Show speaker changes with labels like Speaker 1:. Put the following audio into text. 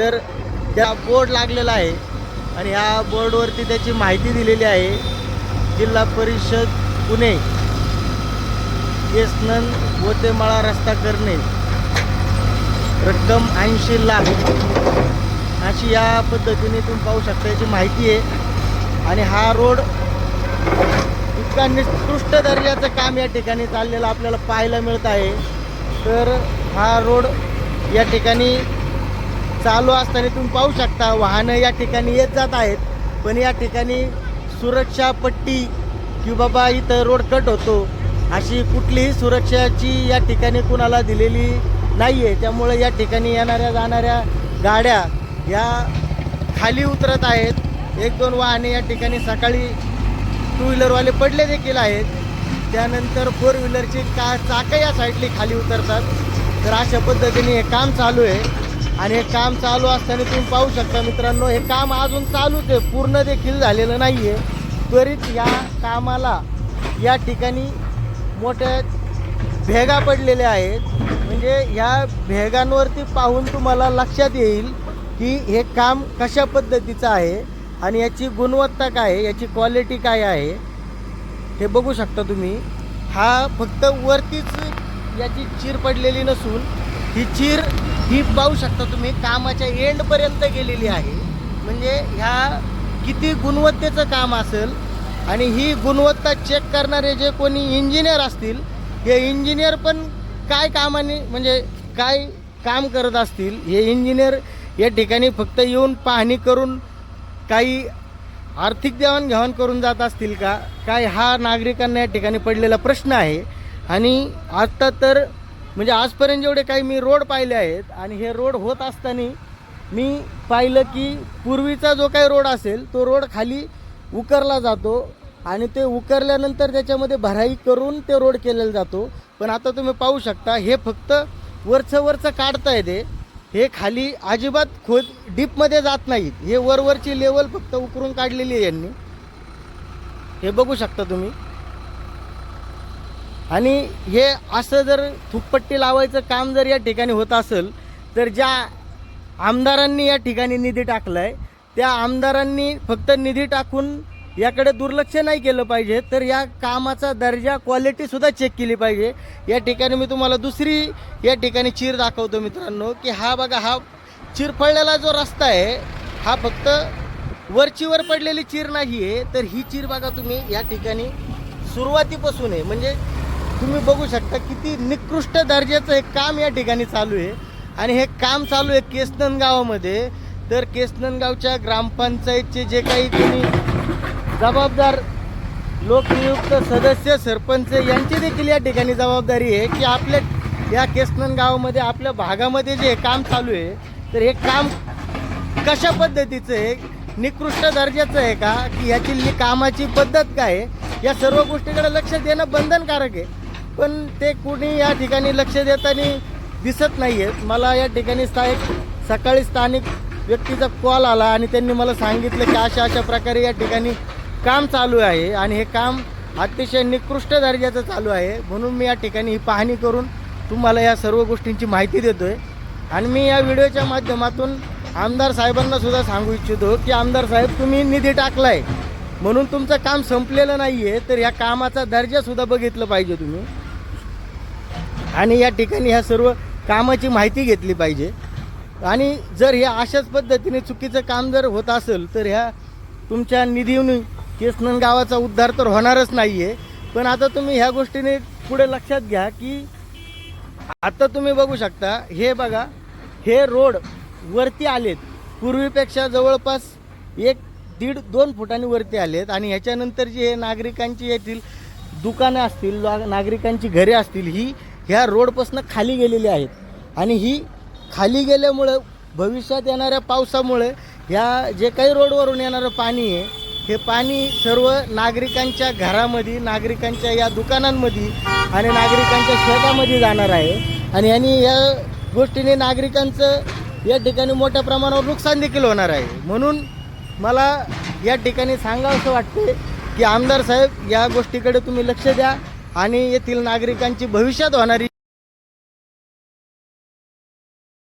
Speaker 1: तर त्या बोर्ड लागलेला आहे. आणि ह्या बोर्डवरती त्याची माहिती दिलेली आहे. जिल्हा परिषद पुणे. येसनन गोतेमाळा रस्ता करणे. रक्कम ऐंशी लाख. अशी या पद्धतीने तुम्ही पाहू शकता याची माहिती आहे. आणि हा रोड इतका निकृष्ट दर्जाचं काम या ठिकाणी चाललेलं आपल्याला पाहायला मिळत आहे. तर हा रोड या ठिकाणी चालू असताना तुम्ही पाहू शकता वाहनं या ठिकाणी येत जात आहेत पण या ठिकाणी सुरक्षा पट्टी की बाबा इथं रोड कट होतो. अशी कुठलीही सुरक्षाची या ठिकाणी कुणाला दिलेली नाही आहे त्यामुळे या ठिकाणी येणाऱ्या जाणाऱ्या गाड्या या खाली उतरत आहेत. एक दोन वाहने या ठिकाणी सकाळी टू व्हीलरवाले पडले देखील आहेत. त्यानंतर फोर व्हीलरची का चाकं या साईडली खाली उतरतात. तर अशा पद्धतीने हे काम चालू आहे. आणि हे काम चालू असताना तुम्ही पाहू शकता मित्रांनो हे काम अजून चालूच आहे. पूर्ण देखील झालेलं नाही आहे त्वरित या कामाला या ठिकाणी मोठ्या भेगा पडलेल्या आहेत. म्हणजे ह्या भेगांवरती पाहून तुम्हाला लक्षात येईल की हे काम कशा पद्धतीचं आहे आणि याची गुणवत्ता काय आहे याची क्वालिटी काय आहे. हे बघू शकता तुम्ही. हा फक्त वरतीच याची चीर पडलेली नसून ही चीर ही पाहू शकता तुम्ही कामाच्या एंडपर्यंत गेलेली आहे. म्हणजे ह्या किती गुणवत्तेचं काम असेल आणि ही गुणवत्ता चेक करणारे जे कोणी इंजिनियर असतील हे इंजिनियर पण काय कामाने म्हणजे काय काम करत असतील हे इंजिनियर या ठिकाणी फक्त येऊन पाहणी करून काही आर्थिक देवाणघेवाण करून जात असतील का? काय हा नागरिकांना या ठिकाणी पडलेला प्रश्न आहे. आणि आत्ता तर म्हणजे आजपर्यंत जेवढे काही मी रोड पाहिले आहेत आणि हे रोड होत असताना मी पाहिलं की पूर्वीचा जो काही रोड असेल तो रोड खाली उकरला जातो आणि ते उकरल्यानंतर त्याच्यामध्ये भराई करून ते रोड केलेला जातो. पण आता तुम्ही पाहू शकता हे फक्त वरचं वरचं काढता येते. हे खाली अजिबात खोद डीपमध्ये जात नाहीत. हे वरवरची लेवल फक्त उकरून काढलेली आहे यांनी. हे बघू शकता तुम्ही. आणि हे असं जर थुकपट्टी लावायचं काम जर या ठिकाणी होत असेल तर ज्या आमदारांनी या ठिकाणी निधी टाकलाय त्या आमदारांनी फक्त निधी टाकून याकडे दुर्लक्ष नाही केलं पाहिजे तर या कामाचा दर्जा क्वालिटीसुद्धा चेक केली पाहिजे. या ठिकाणी मी तुम्हाला दुसरी या ठिकाणी चीर दाखवतो मित्रांनो की हा बघा हा चिरफळलेला जो रस्ता आहे हा फक्त वरचीवर पडलेली चीर नाही आहे तर ही चीर बघा तुम्ही या ठिकाणी सुरुवातीपासून आहे. म्हणजे तुम्ही बघू शकता किती निकृष्ट दर्जाचं हे काम या ठिकाणी चालू आहे. आणि हे काम चालू आहे केसनन गावामध्ये तर केसननगावच्या ग्रामपंचायतचे जे काही कोणी जबाबदार लोकनियुक्त सदस्य सरपंच यांची देखील या ठिकाणी जबाबदारी आहे की आपल्या या केसनन गावामध्ये आपल्या भागामध्ये जे हे काम चालू आहे तर हे काम कशा पद्धतीचं आहे? निकृष्ट दर्जाचं आहे का? की ह्याची कामाची पद्धत काय आहे? या सर्व गोष्टीकडे लक्ष देणं बंधनकारक आहे. पण ते कुणी या ठिकाणी लक्ष देताना दिसत नाही आहेत मला या ठिकाणी स्थायिक सकाळी स्थानिक व्यक्तीचा कॉल आला आणि त्यांनी मला सांगितलं की अशा अशा प्रकारे या ठिकाणी काम चालू आहे आणि हे काम अतिशय निकृष्ट दर्जाचं चालू आहे. म्हणून मी या ठिकाणी ही पाहणी करून तुम्हाला या सर्व गोष्टींची माहिती देतो आहे आणि मी या व्हिडिओच्या माध्यमातून आमदार साहेबांना सुद्धा सांगू इच्छितो की आमदार साहेब तुम्ही निधी टाकला आहे म्हणून तुमचं काम संपलेलं नाही आहे तर या कामाचा दर्जासुद्धा बघितलं पाहिजे तुम्ही. आणि या ठिकाणी ह्या सर्व कामाची माहिती घेतली पाहिजे. आणि जर ह्या अशाच पद्धतीने चुकीचं काम जर होत असेल तर ह्या तुमच्या निधीने केसनन गावाचा उद्धार तर होणारच नाही आहे पण आता तुम्ही ह्या गोष्टीने पुढे लक्षात घ्या की आता तुम्ही बघू शकता हे बघा हे रोड वरती आलेत. पूर्वीपेक्षा जवळपास एक दीड दोन फुटांनी वरती आलेत आणि ह्याच्यानंतर जे हे नागरिकांची येथील दुकानं असतील नागरिकांची घरे असतील ही ह्या रोडपासून खाली गेलेली आहेत. आणि ही खाली गेल्यामुळं भविष्यात येणाऱ्या पावसामुळे ह्या जे काही रोडवरून येणारं पाणी आहे हे पाणी सर्व नागरिकांच्या घरामध्ये नागरिकांच्या या दुकानांमध्ये आणि नागरिकांच्या शेतामध्ये जाणार आहे. आणि यांनी या गोष्टीने नागरिकांचं या ठिकाणी मोठ्या प्रमाणावर नुकसान देखील होणार आहे. म्हणून मला या ठिकाणी सांगावंसं वाटते की आमदार साहेब या गोष्टीकडे तुम्ही लक्ष द्या आणि येथील नागरिकांची भविष्यात होणारी